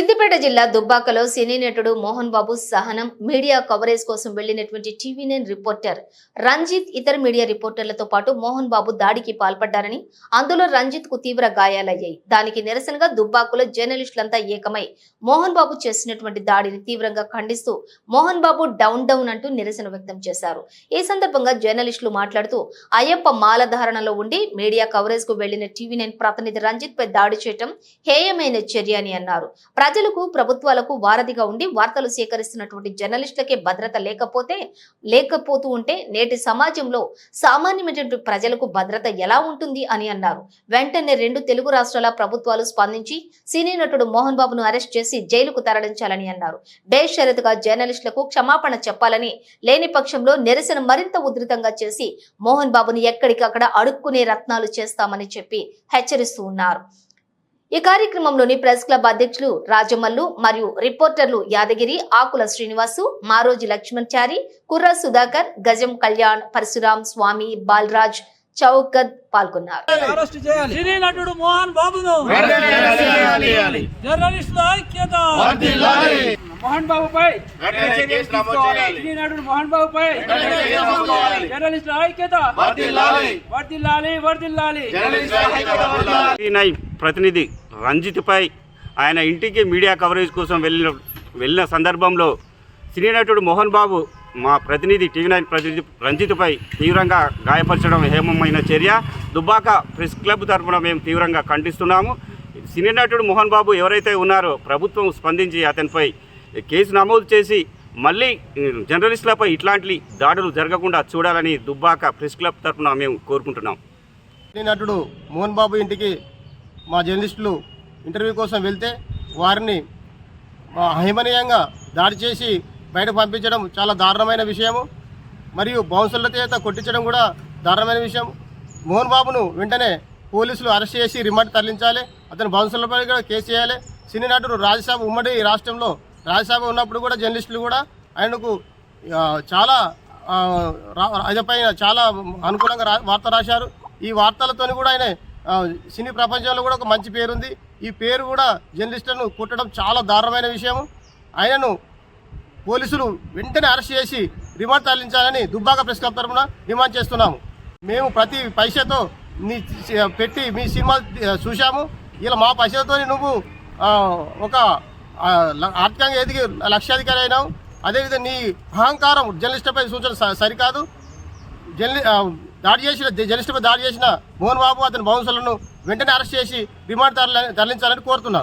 సిద్దిపేట జిల్లా దుబ్బాకలో సినీ నటుడు మోహన్ బాబు సహనం మీడియా కవరేజ్ కోసం వెళ్ళినటువంటి టీవీ నైన్ రిపోర్టర్ రంజిత్ ఇతర మీడియా రిపోర్టర్లతో పాటు మోహన్ బాబు దాడికి పాల్పడ్డారని అందులో రంజిత్కు తీవ్ర గాయాలయ్యాయి. దానికి నిరసనగా దుబ్బాకులో జర్నలిస్టులంతా ఏకమై మోహన్ బాబు చేసినటువంటి దాడిని తీవ్రంగా ఖండిస్తూ మోహన్ బాబు డౌన్ డౌన్ అంటూ నిరసన వ్యక్తం చేశారు. ఈ సందర్భంగా జర్నలిస్టులు మాట్లాడుతూ అయ్యప్ప మాలధారణలో ఉండి మీడియా కవరేజ్కు వెళ్ళిన టీవీ నైన్ ప్రతినిధి రంజిత్ పై దాడి చేయటం హేయమైన చర్య అని అన్నారు. ప్రజలకు ప్రభుత్వాలకు వారధిగా ఉండి వార్తలు సేకరిస్తున్నటువంటి జర్నలిస్టులకే భద్రత లేకపోతే లేకపోతూ ఉంటే నేటి సమాజంలో సామాన్యమైనటువంటి ప్రజలకు భద్రత ఎలా ఉంటుంది అని అన్నారు. వెంటనే రెండు తెలుగు రాష్ట్రాల ప్రభుత్వాలు స్పందించి సినీ నటుడు మోహన్ బాబును అరెస్ట్ చేసి జైలుకు తరలించాలని అన్నారు. బేషరతుగా జర్నలిస్టులకు క్షమాపణ చెప్పాలని లేని పక్షంలో నిరసన మరింత ఉధృతంగా చేసి మోహన్ బాబుని ఎక్కడికక్కడ అడుక్కునే రత్నాలు చేస్తామని చెప్పి హెచ్చరిస్తూ ఉన్నారు. ఈ కార్యక్రమంలోని ప్రెస్ క్లబ్ అధ్యక్షులు రాజమల్లు మరియు రిపోర్టర్లు యాదగిరి ఆకుల శ్రీనివాసు మారోజి లక్ష్మణ్ చారి కుర్ర సుధాకర్ గజం కళ్యాణ్ పరశురాం స్వామి బాలరాజ్ చౌకద్ పాల్గొన్నారు. సినీ నటుడు మోహన్ బాబును. వర్ధిల్లాలి. జర్నలిస్టుల ఐక్యత. వర్ధిల్లాలి. మోహన్ బాబుపై. సినీ నటుడు మోహన్ బాబుపై. జర్నలిస్టుల ఐక్యత. వర్ధిల్లాలి. వర్దిల్లాలి వర్దిల్లాలి ప్రతినిధి రంజిత్పై ఆయన ఇంటికి మీడియా కవరేజ్ కోసం వెళ్ళిన వెళ్ళిన సందర్భంలో సినీ నటుడు మోహన్ బాబు మా ప్రతినిధి టీవీ నైన్ ప్రతినిధి రంజిత్పై తీవ్రంగా గాయపరచడం హేమమైన చర్య. దుబ్బాక ప్రెస్ క్లబ్ తరఫున మేము తీవ్రంగా ఖండిస్తున్నాము. సినీ నటుడు మోహన్ బాబు ఎవరైతే ఉన్నారో ప్రభుత్వం స్పందించి అతనిపై కేసు నమోదు చేసి మళ్ళీ జర్నలిస్టులపై ఇట్లాంటి దాడులు జరగకుండా చూడాలని దుబ్బాక ప్రెస్ క్లబ్ తరఫున మేము కోరుకుంటున్నాం. సినీ నటుడు మోహన్ బాబు ఇంటికి మా జర్నలిస్టులు ఇంటర్వ్యూ కోసం వెళ్తే వారిని అహిమనీయంగా దాడి చేసి బయట పంపించడం చాలా దారుణమైన విషయము. మరియు బౌన్సర్ల చేత కొట్టించడం కూడా దారుణమైన విషయం మోహన్ బాబును వెంటనే పోలీసులు అరెస్ట్ చేసి రిమాండ్ తరలించాలి. అతను బౌన్సర్లపై కూడా కేసు చేయాలి. సినీ నటుడు రాజ్యసభ ఉమ్మడి రాష్ట్రంలో రాజ్యసభ ఉన్నప్పుడు కూడా జర్నలిస్టులు కూడా ఆయనకు చాలా రాజపైన చాలా అనుకూలంగా రా- వార్త రాశారు. ఈ వార్తలతోని కూడా ఆయన సినీ ప్రపంచంలో కూడా ఒక మంచి పేరుంది. ఈ పేరు కూడా జర్నలిస్టులను కుట్టడం చాలా దారుణమైన విషయం ఆయనను పోలీసులు వెంటనే అరెస్ట్ చేసి రిమాండ్ తరలించాలని దుబ్బాక ప్రెస్ క్లబ్ తరఫున డిమాండ్ చేస్తున్నాము. మేము ప్రతి పైసతో నీ పెట్టి మీ సినిమా చూశాము. ఇలా మా పైసలతో నువ్వు ఒక ల- ఆర్థికంగా ఎదిగి లక్షాధికారి అయినావు. అదేవిధంగా నీ అహంకారం జర్నలిస్టులపై సూచన సరికాదు. జర్నలి దాడి చేసిన జర్నలిస్టుపై దాడి చేసిన మోహన్ బాబు అతని బౌన్సర్లను వెంటనే అరెస్ట్ చేసి రిమాండ్ తరలి తరలించాలని కోరుతున్నాను.